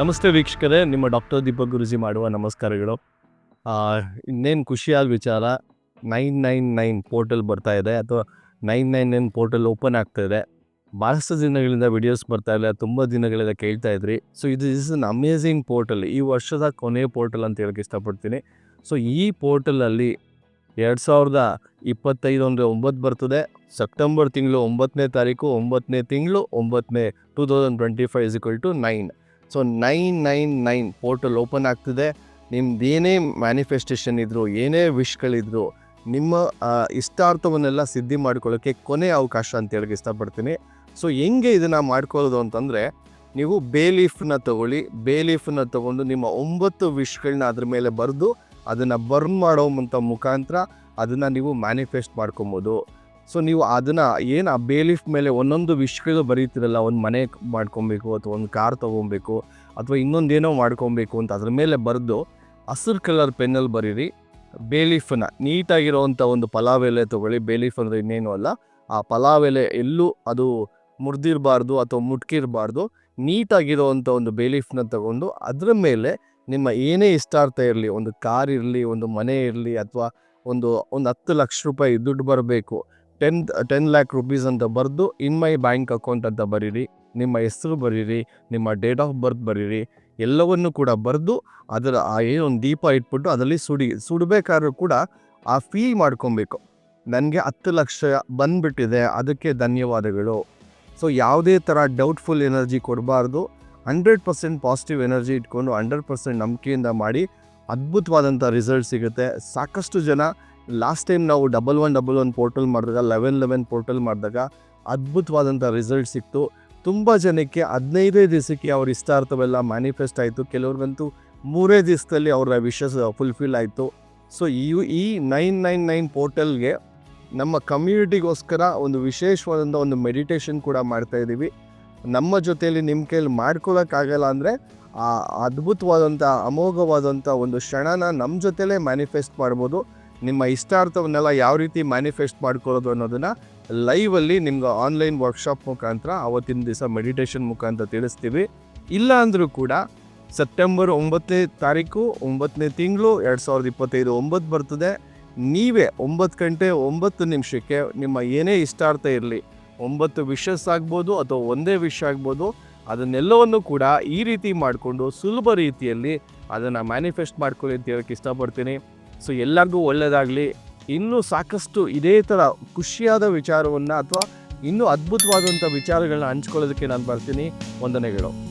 ನಮಸ್ತೆ ವೀಕ್ಷಕರೇ, ನಿಮ್ಮ ಡಾಕ್ಟರ್ ದೀಪಕ್ ಗುರುಜಿ ಮಾಡುವ ನಮಸ್ಕಾರಗಳು. ಇನ್ನೇನು ಖುಷಿಯಾದ ವಿಚಾರ, ನೈನ್ ನೈನ್ ನೈನ್ ಪೋರ್ಟಲ್ ಬರ್ತಾ ಇದೆ, ಅಥವಾ nine nine nine portal open ಆಗ್ತಾ ಇದೆ. ಭಾಳಷ್ಟು ದಿನಗಳಿಂದ ವಿಡಿಯೋಸ್ ಬರ್ತಾ ಇಲ್ಲ, ತುಂಬ ದಿನಗಳಿಂದ ಕೇಳ್ತಾ ಇದ್ರಿ. ಸೊ ಇದು ಇಸ್ ಅನ್ ಅಮೇಝಿಂಗ್ ಪೋರ್ಟಲ್ ಈ ವರ್ಷದ ಕೊನೆಯ ಪೋರ್ಟಲ್ ಅಂತ ಹೇಳಕ್ಕೆ ಇಷ್ಟಪಡ್ತೀನಿ. ಸೊ ಈ ಪೋರ್ಟಲಲ್ಲಿ ಎರಡು ಸಾವಿರದ ಇಪ್ಪತ್ತೈದು ಅಂದರೆ ಒಂಬತ್ತು ಬರ್ತದೆ, ಸೆಪ್ಟೆಂಬರ್ ತಿಂಗಳು ಒಂಬತ್ತನೇ ತಾರೀಕು, ಒಂಬತ್ತನೇ ತಿಂಗಳು ಒಂಬತ್ತನೇ two thousand twenty five is equal to nine so nine nine nine portal open ಆಗ್ತಿದೆ. ನಿಮ್ದು ಏನೇ ಮ್ಯಾನಿಫೆಸ್ಟೇಷನ್ ಇದ್ದರೂ ಏನೇ ವಿಶ್ಗಳಿದ್ರು ನಿಮ್ಮ ಇಷ್ಟಾರ್ಥವನ್ನೆಲ್ಲ ಸಿದ್ಧಿ ಮಾಡ್ಕೊಳ್ಳೋಕ್ಕೆ ಕೊನೆ ಅವಕಾಶ ಅಂತ ಹೇಳಕ್ಕೆ ಇಷ್ಟಪಡ್ತೀನಿ. ಸೊ ಹೆಂಗೆ ಇದನ್ನು ಮಾಡ್ಕೊಳ್ಳೋದು ಅಂತಂದರೆ, ನೀವು ಬೇಲೀಫ್ನ ತಗೊಳ್ಳಿ. ಬೇಲೀಫ್ನ ತಗೊಂಡು ನಿಮ್ಮ ಒಂಬತ್ತು ವಿಶ್ಗಳನ್ನ ಅದ್ರ ಮೇಲೆ ಬರೆದು, ಅದನ್ನು ಬರ್ನ್ ಮಾಡೋ ಮುಂತ ಮುಖಾಂತರ ಅದನ್ನು ನೀವು ಮ್ಯಾನಿಫೆಸ್ಟ್ ಮಾಡ್ಕೊಬೋದು. ಸೊ ನೀವು ಅದನ್ನು ಏನು ಆ ಬೇಲಿಫ್ ಮೇಲೆ ಒಂದೊಂದು ವಿಷಯಗಳು ಬರೀತಿರಲ್ಲ, ಒಂದು ಮನೆ ಮಾಡ್ಕೊಬೇಕು ಅಥವಾ ಒಂದು ಕಾರ್ ತೊಗೊಬೇಕು ಅಥವಾ ಇನ್ನೊಂದೇನೋ ಮಾಡ್ಕೊಬೇಕು ಅಂತ ಅದ್ರ ಮೇಲೆ ಬರೆದು ಹಸಿರು ಕಲರ್ ಪೆನ್ನಲ್ಲಿ ಬರೀರಿ. ಬೇಲೀಫನ್ನ ನೀಟಾಗಿರೋವಂಥ ಒಂದು ಪಲಾವ್ ಎಲೆ ತೊಗೊಳ್ಳಿ. ಬೇಲೀಫ್ ಅಂದರೆ ಇನ್ನೇನು ಅಲ್ಲ. ಆ ಪಲಾವ್ ಎಲೆ ಎಲ್ಲೂ ಅದು ಮುರಿದಿರಬಾರ್ದು ಅಥವಾ ಮುಟ್ಕಿರಬಾರ್ದು. ನೀಟಾಗಿರೋವಂಥ ಒಂದು ಬೇಲೀಫ್ನ ತಗೊಂಡು ಅದರ ಮೇಲೆ ನಿಮ್ಮ ಏನೇ ಇಷ್ಟಾರ್ಥ ಇರಲಿ, ಒಂದು ಕಾರ್ ಇರಲಿ, ಒಂದು ಮನೆ ಇರಲಿ ಅಥವಾ ಒಂದು ಒಂದು ಹತ್ತು ಲಕ್ಷ ರೂಪಾಯಿ ದುಡ್ಡು ಬರಬೇಕು ಟೆನ್ ಟೆನ್ ಲ್ಯಾಕ್ ರುಪೀಸ್ ಅಂತ ಬರೆದು ಇನ್ ಮೈ ಬ್ಯಾಂಕ್ ಅಕೌಂಟ್ ಅಂತ ಬರೀರಿ, ನಿಮ್ಮ ಹೆಸರು ಬರೀರಿ, ನಿಮ್ಮ ಡೇಟ್ ಆಫ್ ಬರ್ತ್ ಬರೀರಿ, ಎಲ್ಲವನ್ನು ಕೂಡ ಬರೆದು ಅದರ ಏನೊಂದು ದೀಪ ಇಟ್ಬಿಟ್ಟು ಅದರಲ್ಲಿ ಸುಡಿ, ಸುಡಬೇಕಾದ್ರೂ ಕೂಡ ಆ ಫೀ ಮಾಡ್ಕೊಬೇಕು. ನನಗೆ ಹತ್ತು ಲಕ್ಷ ಬಂದುಬಿಟ್ಟಿದೆ, ಅದಕ್ಕೆ ಧನ್ಯವಾದಗಳು. ಸೊ ಯಾವುದೇ ಥರ ಡೌಟ್ಫುಲ್ ಎನರ್ಜಿ ಕೊಡಬಾರ್ದು ಹಂಡ್ರೆಡ್ ಪರ್ಸೆಂಟ್ ಪಾಸಿಟಿವ್ ಎನರ್ಜಿ ಇಟ್ಕೊಂಡು ಹಂಡ್ರೆಡ್ ಪರ್ಸೆಂಟ್ ನಂಬಿಕೆಯಿಂದ ಮಾಡಿ ಅದ್ಭುತವಾದಂಥ ರಿಸಲ್ಟ್ ಸಿಗುತ್ತೆ. ಸಾಕಷ್ಟು ಜನ ಲಾಸ್ಟ್ ಟೈಮ್ ನಾವು double one double one portal ಮಾಡಿದಾಗ ಲೆವೆನ್ ಲೆವೆನ್ ಪೋರ್ಟಲ್ ಮಾಡಿದಾಗ ಅದ್ಭುತವಾದಂಥ ರಿಸಲ್ಟ್ ಸಿಕ್ತು. ತುಂಬ ಜನಕ್ಕೆ ಹದಿನೈದೇ ದಿವಸಕ್ಕೆ ಅವ್ರ ಇಷ್ಟಾರ್ಥವೆಲ್ಲ ಮ್ಯಾನಿಫೆಸ್ಟ್ ಆಯಿತು. ಕೆಲವ್ರಿಗಂತೂ ಮೂರೇ ದಿವಸದಲ್ಲಿ ಅವರ ವಿಶಸ್ ಫುಲ್ಫಿಲ್ ಆಯಿತು. ಸೊ ಈ ಈ ನೈನ್ ನೈನ್ ನೈನ್ ಪೋರ್ಟಲ್ಗೆ ನಮ್ಮ ಕಮ್ಯುನಿಟಿಗೋಸ್ಕರ ಒಂದು ವಿಶೇಷವಾದಂಥ ಒಂದು ಮೆಡಿಟೇಷನ್ ಕೂಡ ಮಾಡ್ತಾ ಇದ್ದೀವಿ. ನಮ್ಮ ಜೊತೆಯಲ್ಲಿ ನಿಮ್ಮ ಕೈಯಲ್ಲಿ ಮಾಡ್ಕೊಳ್ಳೋಕ್ಕಾಗಲ್ಲ ಅಂದರೆ ಆ ಅದ್ಭುತವಾದಂಥ, ಅಮೋಘವಾದಂಥ ಒಂದು ಕ್ಷಣನ ನಮ್ಮ ಜೊತೆಲೇ ಮ್ಯಾನಿಫೆಸ್ಟ್ ಮಾಡ್ಬೋದು. ನಿಮ್ಮ ಇಷ್ಟಾರ್ಥವನ್ನೆಲ್ಲ ಯಾವ ರೀತಿ ಮ್ಯಾನಿಫೆಸ್ಟ್ ಮಾಡ್ಕೊಳ್ಳೋದು ಅನ್ನೋದನ್ನು ಲೈವಲ್ಲಿ ನಿಮ್ಗೆ ಆನ್ಲೈನ್ ವರ್ಕ್ಶಾಪ್ ಮುಖಾಂತರ ಅವತ್ತಿನ ದಿವಸ ಮೆಡಿಟೇಷನ್ ಮುಖಾಂತರ ತಿಳಿಸ್ತೀವಿ. ಇಲ್ಲ ಅಂದರೂ ಕೂಡ ಸೆಪ್ಟೆಂಬರ್ ಒಂಬತ್ತನೇ ತಾರೀಕು, ಒಂಬತ್ತನೇ ತಿಂಗಳು ಎರಡು ಸಾವಿರದ ಇಪ್ಪತ್ತೈದು ಒಂಬತ್ತು ಬರ್ತದೆ. ನೀವೇ ಒಂಬತ್ತು ಗಂಟೆ ಒಂಬತ್ತು ನಿಮಿಷಕ್ಕೆ ನಿಮ್ಮ ಏನೇ ಇಷ್ಟಾರ್ಥ ಇರಲಿ, ಒಂಬತ್ತು ವಿಷಸ್ ಆಗ್ಬೋದು ಅಥವಾ ಒಂದೇ ವಿಷ ಆಗ್ಬೋದು, ಅದನ್ನೆಲ್ಲವನ್ನು ಕೂಡ ಈ ರೀತಿ ಮಾಡಿಕೊಂಡು ಸುಲಭ ರೀತಿಯಲ್ಲಿ ಅದನ್ನು ಮ್ಯಾನಿಫೆಸ್ಟ್ ಮಾಡ್ಕೊಳ್ಳಿ ಅಂತ ಹೇಳೋಕ್ಕೆ ಇಷ್ಟಪಡ್ತೀನಿ. ಸೊ ಎಲ್ಲರಿಗೂ ಒಳ್ಳೆಯದಾಗಲಿ ಇನ್ನೂ ಸಾಕಷ್ಟು ಇದೇ ಥರ ಖುಷಿಯಾದ ವಿಚಾರವನ್ನು ಅಥವಾ ಇನ್ನೂ ಅದ್ಭುತವಾದಂಥ ವಿಚಾರಗಳನ್ನ ಹಂಚ್ಕೊಳ್ಳೋದಕ್ಕೆ ನಾನು ಬರ್ತೀನಿ. ವಂದನೆಗಳು.